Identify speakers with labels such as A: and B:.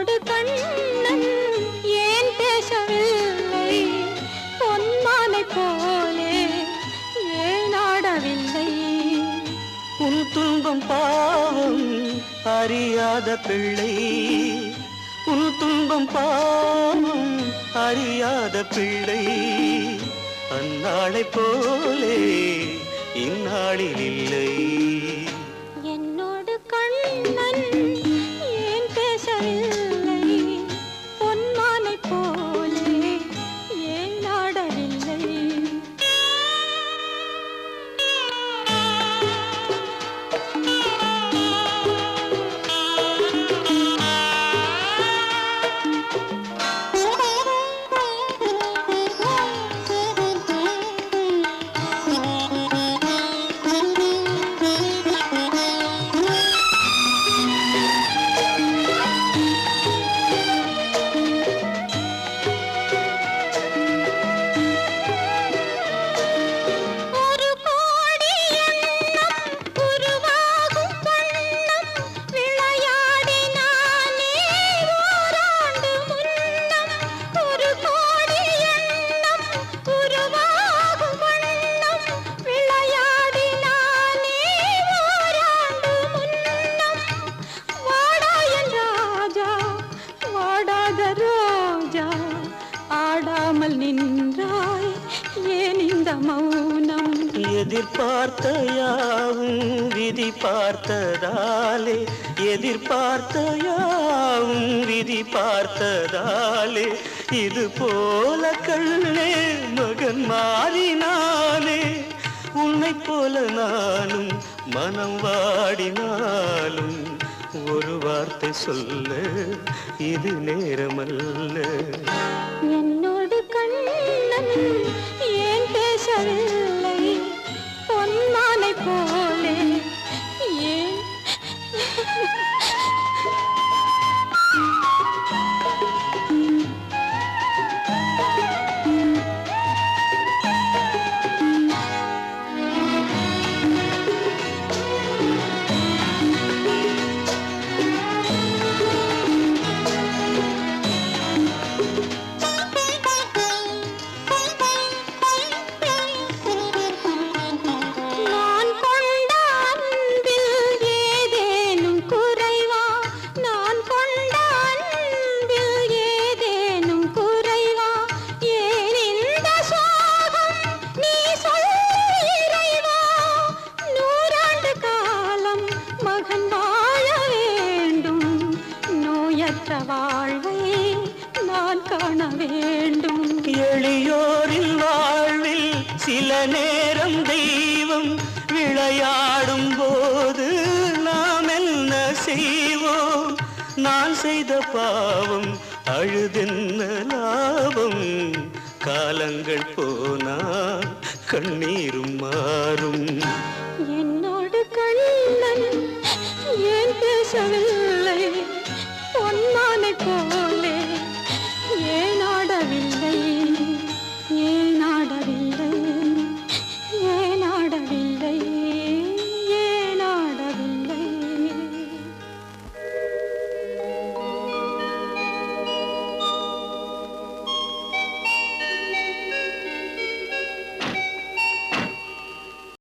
A: கொடு கண்ணன் ஏன் பேசவில்லை? பொன்மாலை போலே ஏனாடவில்லை உன் துன்பம் பாவம் அறியாத பிள்ளை. உன் துன்பம் பாவம் அறியாத பிள்ளை. அந்நாளை போலே இந்நாளில் இல்லை. ஆடாத ரோஜா ஆடாமல் நின்றாய் ஏன் இந்த மௌனம்?
B: எதிர்பார்த்த யாவும் விதி பார்த்ததாலே எதிர்பார்த்த யாவும் விதி பார்த்ததாலே இது போல கண்ணே மகன் மாறினானே. உன்னை போல நானும் மனம் வாடினாலும் வார்த்தை சொல்ல இது நேரமல்ல.
A: என்னோடு கண்ணன் மற்ற வாழ்வை நான் காண வேண்டும்.
B: எளியோரின் வாழ்வில் சில நேரம் தெய்வம் விளையாடும் போது நாம் என்ன செய்வோம்? நான் செய்த பாவம் அழுதென்ன லாபம்? காலங்கள் போனா கண்ணீரும் மாறும். என்னோடு கண்ணன் ஏன் பேசவில்லை?